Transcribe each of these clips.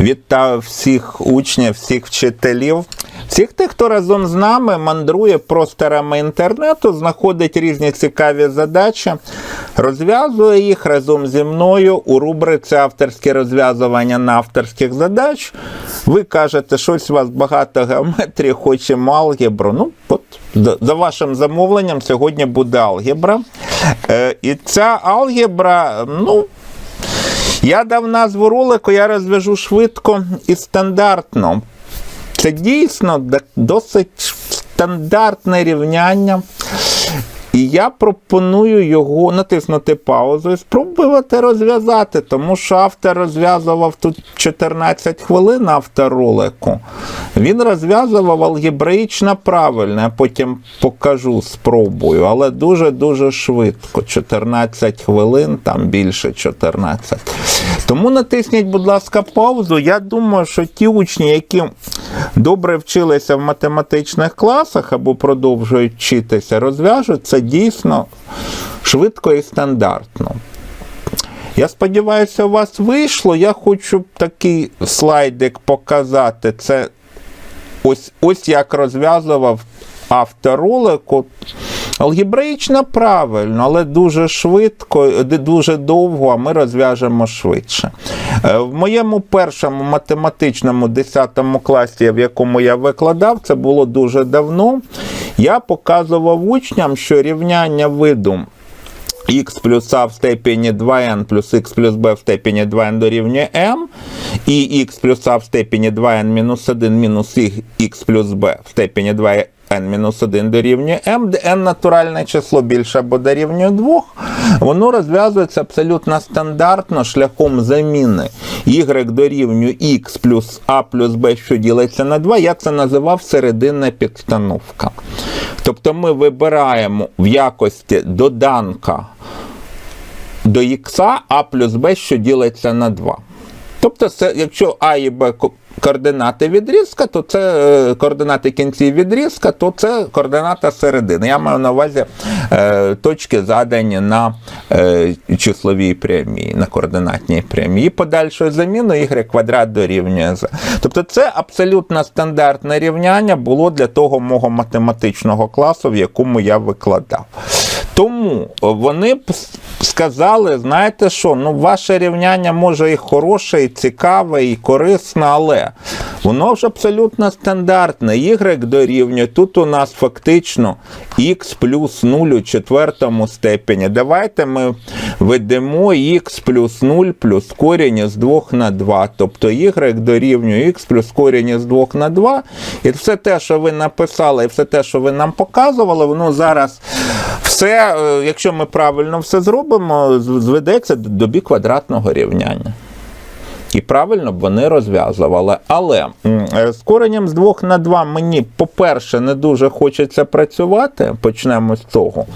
Вітаю всіх учнів, всіх вчителів, всіх тих, хто разом з нами мандрує просторами інтернету, знаходить різні цікаві задачі, розв'язує їх разом зі мною у рубриці авторське розв'язування на авторських задач. Ви кажете, щось у вас багато геометрії, хочемо алгебру. Ну, от за- вашим замовленням сьогодні буде алгебра. Е, І ця алгебра, ну. Я дав назву ролику, я розв'яжу швидко і стандартно. Це дійсно досить стандартне рівняння. І я пропоную його натиснути паузу і спробувати розв'язати, тому що автор розв'язував тут 14 хвилин автор ролику. Він розв'язував алгебраїчно правильно, я потім покажу, спробую, але дуже-дуже швидко. 14 хвилин, там більше 14. Тому натисніть, будь ласка, паузу. Я думаю, що ті учні, які добре вчилися в математичних класах або продовжують вчитися, розв'яжуть це дійсно швидко і стандартно. Я сподіваюся, у вас вийшло. Я хочу такий слайдик показати. Це ось, ось як розв'язував автор ролику. Алгебраїчно правильно, але дуже швидко, дуже довго, а ми розв'яжемо швидше. Е, В моєму першому математичному 10 класі, в якому я викладав, це було дуже давно. Я показував учням, що рівняння виду x плюс a в степені 2n плюс x плюс b в степені 2n дорівнює m, і x плюс a в степені 2n мінус 1 мінус x плюс b в степені 2 n-1 дорівнює m, де n натуральне число більше або дорівнює 2, воно розв'язується абсолютно стандартно шляхом заміни y дорівнює x плюс a плюс b, що ділиться на 2, як це називав серединна підстановка. Тобто ми вибираємо в якості доданка до x, а плюс b, що ділиться на 2. Тобто, якщо а і b координати відрізка, то це е, координати кінців відрізка, то це координата середини. Я маю на увазі е, точки задані на е, числовій прямій, на координатній прямій. І подальшою заміною y квадрат дорівнює z. Тобто це абсолютно стандартне рівняння було для того мого математичного класу, в якому я викладав. Тому вони б сказали, знаєте що, ну ваше рівняння може і хороше, і цікаве, і корисне, але воно ж абсолютно стандартне. Y дорівнює. Тут у нас фактично x плюс 0 у четвертому степені. Давайте ми ведемо x плюс 0 плюс корінь із 2 на 2. Тобто y дорівнює x плюс корінь із 2 на 2. І все те, що ви написали, і все те, що ви нам показували, воно зараз все, е, якщо ми правильно все зробимо, зведеться до до бі квадратного рівняння. І правильно б вони розв'язували. Але е, з коренем з 2 на 2 мені, по-перше, не дуже хочеться працювати. Почнемо з цього.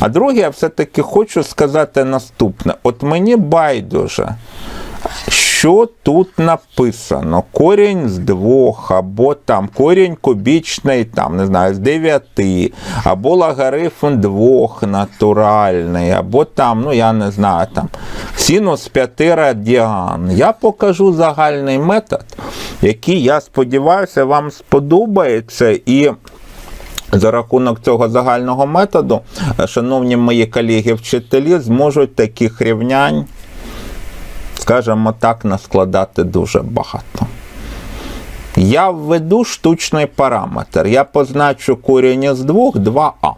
А друге, я все-таки хочу сказати наступне: от мені байдуже. Що тут написано? Корінь з двох, або там корінь кубічний, там, не знаю, з дев'яти, або логарифм двох натуральний, або там, ну я не знаю, там синус п'яти радіан. Я покажу загальний метод, який, я сподіваюся, вам сподобається. І за рахунок цього загального методу, е, шановні мої колеги-вчителі, зможуть таких рівнянь скажімо так, наскладати дуже багато. Я введу штучний параметр. Я позначу корінь із 2 2а.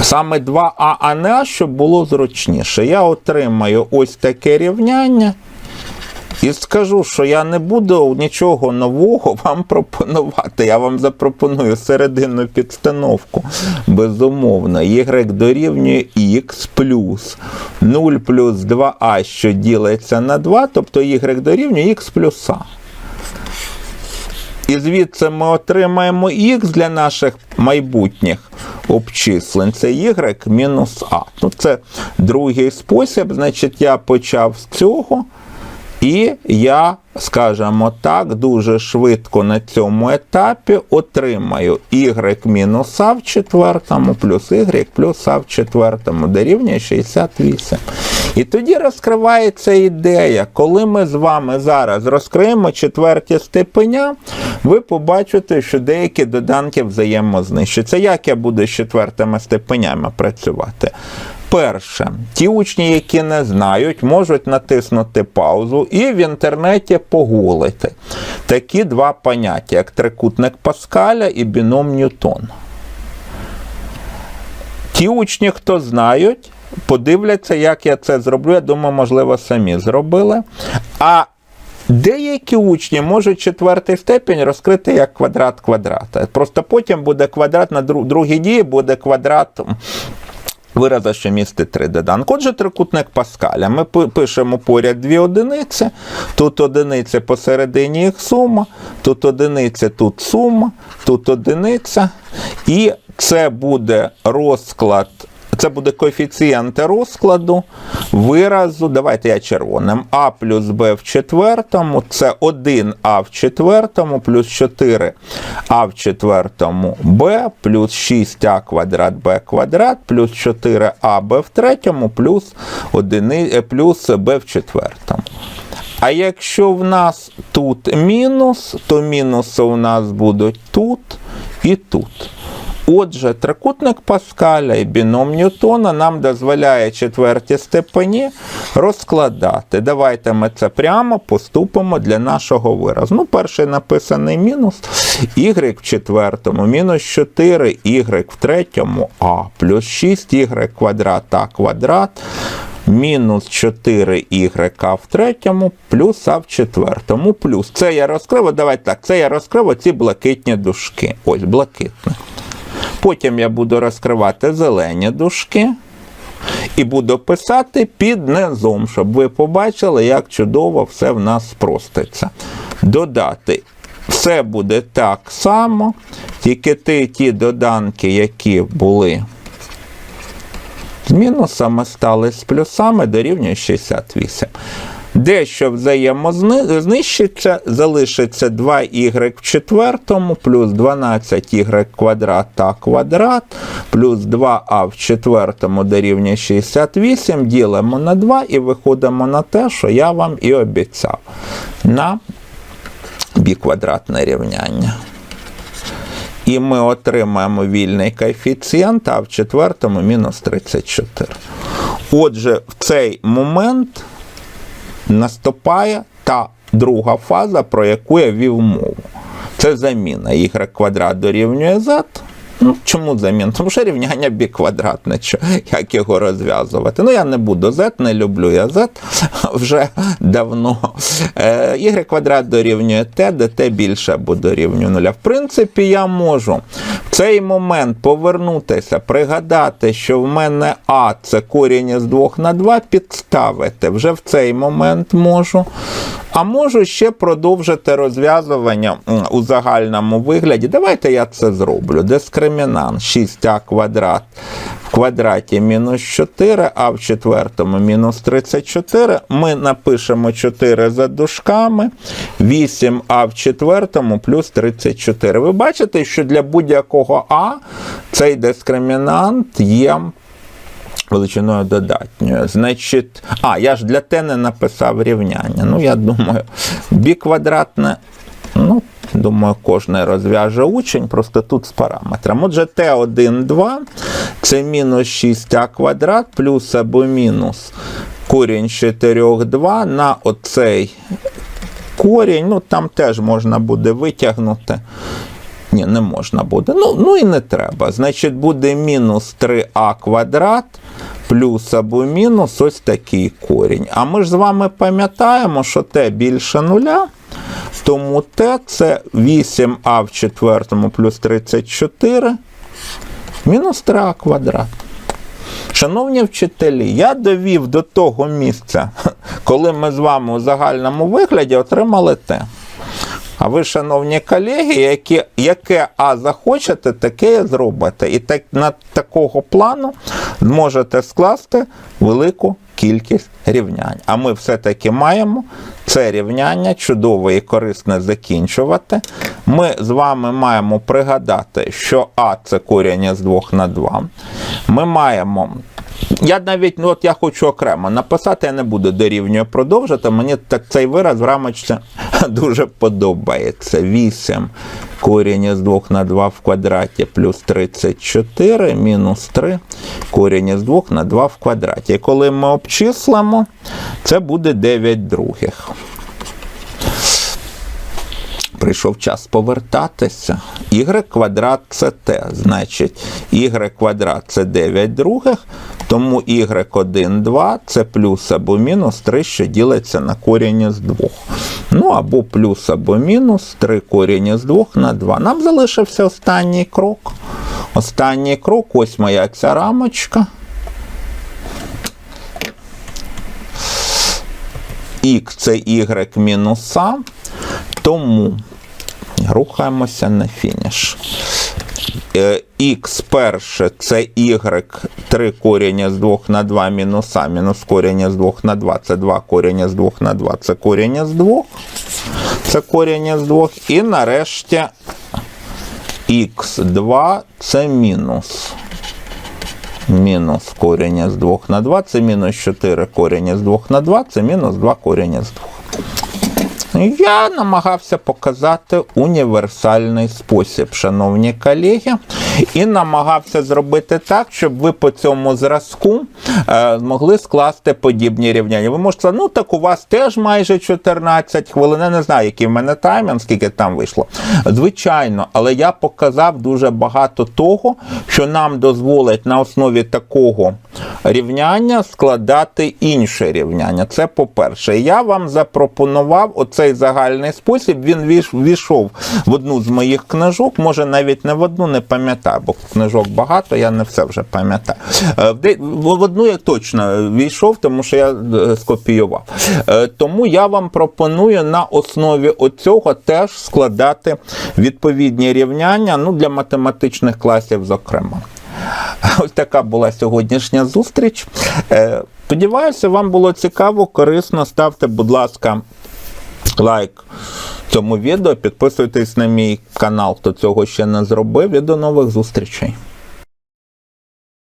Саме 2а, а не а, щоб було зручніше. Я отримаю ось таке рівняння. І скажу, що я не буду нічого нового вам пропонувати. Я вам запропоную серединну підстановку. Безумовно, y дорівнює x плюс 0 плюс 2а, що ділиться на 2, тобто y дорівнює x плюс а. І звідси ми отримаємо х для наших майбутніх обчислень. Це y мінус а. Ну, це другий спосіб. Значить, я почав з цього. І я, скажімо так, дуже швидко на цьому етапі отримаю y мінус а в четвертому плюс y плюс а в четвертому дорівнює 68. І тоді розкривається ідея, коли ми з вами зараз розкриємо четверті степеня, ви побачите, що деякі доданки взаємознищаться. Як я буду з четвертими степенями працювати? Перше, ті учні, які не знають, можуть натиснути паузу і в інтернеті погуглити такі два поняття, як трикутник Паскаля і біном Ньютона. Ті учні, хто знають, подивляться, як я це зроблю. Я думаю, можливо, самі зробили. А деякі учні можуть четвертий степінь розкрити як квадрат квадрата. Просто потім буде квадрат на друг- другій дії, буде квадрат. Вираза, що містить три доданки. Отже, трикутник Паскаля. Ми пишемо поряд дві одиниці. Тут одиниця посередині їх сума, тут одиниця, тут сума, тут одиниця. І це буде розклад. Це буде коефіцієнти розкладу виразу. Давайте я червоним. А плюс Б в четвертому це 1А в четвертому плюс 4А в четвертому Б плюс 6А квадрат Б квадрат плюс 4АБ в третьому плюс, 1, плюс Б в четвертому. А якщо в нас тут мінус, то мінуси у нас будуть тут і тут. Отже, трикутник Паскаля і біном Ньютона нам дозволяє четверті степені розкладати. Давайте ми це прямо поступимо для нашого виразу. Ну, перший написаний мінус y в четвертому, мінус 4 y в третьому а, плюс 6 y квадрат а квадрат, мінус 4 y в третьому, плюс а в четвертому, плюс. Це я розкрив, давайте так, це я розкрив оці блакитні дужки. Ось блакитні. Потім я буду розкривати зелені дужки і буду писати під низом, щоб ви побачили, як чудово все в нас спроститься. Додати. Все буде так само, тільки ті, ті доданки, які були з мінусами, стали з плюсами, дорівнює 68. Дещо взаємознищиться, залишиться 2y в четвертому, плюс 12y квадрат та квадрат, плюс 2а в четвертому дорівнює 68, ділимо на 2 і виходимо на те, що я вам і обіцяв. На біквадратне рівняння. І ми отримаємо вільний коефіцієнт, а в четвертому мінус 34. Отже, в цей момент наступає та друга фаза, про яку я вів мову. Це заміна y квадрат дорівнює z. Ну, чому заміна? Тому що рівняння біквадратне, що, як його розв'язувати. Ну, я не буду z, не люблю я z вже давно. Е, y квадрат дорівнює t, де t більше або дорівнює нуля. В принципі, я можу в цей момент повернутися, пригадати, що в мене а це корінь із 2 на 2, підставити. Вже в цей момент можу. А можу ще продовжити розв'язування у загальному вигляді. Давайте я це зроблю. Дискримінант 6а квадрат в квадраті мінус 4, а в четвертому мінус 34. Ми напишемо 4 за дужками, 8а в четвертому плюс 34. Ви бачите, що для будь-якого А цей дискримінант є величиною додатньою. Значить, а, я ж для Т не написав рівняння. Ну, я думаю, бі квадратне, ну, думаю, кожен розв'яже учень, просто тут з параметром. Отже, Т1, 2 це мінус 6а квадрат плюс або мінус корінь 4, 2 на оцей корінь, ну там теж можна буде витягнути. Ні, не можна буде. Ну, ну і не треба. Значить, буде мінус 3а квадрат плюс або мінус ось такий корінь. А ми ж з вами пам'ятаємо, що t більше нуля, тому t це 8а в четвертому плюс 34 мінус 3а квадрат. Шановні вчителі, я довів до того місця, коли ми з вами у загальному вигляді отримали те. А ви, шановні колеги, які, яке А захочете, таке і зробите. І так, на такого плану зможете скласти велику кількість рівнянь. А ми все-таки маємо це рівняння чудово і корисне закінчувати. Ми з вами маємо пригадати, що А це корінь із 2 на 2. Ми маємо. Я навіть, ну от я хочу окремо написати, я не буду дорівнює продовжити. Мені так цей вираз в рамочці дуже подобається. 8 корінь із 2 на 2 в квадраті плюс 34 мінус 3 корінь із 2 на 2 в квадраті. І коли ми обчислимо, це буде 9 других. Прийшов час повертатися. Y квадрат це t. Значить, y квадрат це 9 других, тому y1, 2 це плюс або мінус 3, що ділиться на корінь із 2. Ну або плюс або мінус 3 корінь із 2 на 2. Нам залишився останній крок. Останній крок, ось моя ця рамочка. Х це y мінус а, тому рухаємося на фініш. Е, Х перше це y 3 корінь з 2 на 2 мінус а, мінус корінь з 2 на 2, це 2 корінь з 2 на 2, це корінь з 2, це корінь з 2. І нарешті х2 це мінус. Мінус корінь з 2 на 2, це мінус 4 корінь з 2 на 2, це мінус 2 корінь з 2. Я намагався показати універсальний спосіб, шановні колеги, і намагався зробити так, щоб ви по цьому зразку е, могли скласти подібні рівняння. Ви можете сказати, ну так у вас теж майже 14 хвилин. Я не знаю, який в мене таймінг, скільки там вийшло. Звичайно, але я показав дуже багато того, що нам дозволить на основі такого рівняння складати інше рівняння. Це по-перше, я вам запропонував оцей загальний спосіб. Він війшов в одну з моїх книжок, може навіть не в одну, не пам'ятаю, бо книжок багато, я не все вже пам'ятаю. Е, в одну я точно війшов, тому що я е, скопіював. Е, Тому я вам пропоную на основі оцього теж складати відповідні рівняння ну, для математичних класів, зокрема. Ось така була сьогоднішня зустріч. Сподіваюся, вам було цікаво, корисно. Ставте, будь ласка, лайк цьому відео, підписуйтесь на мій канал, хто цього ще не зробив. І до нових зустрічей.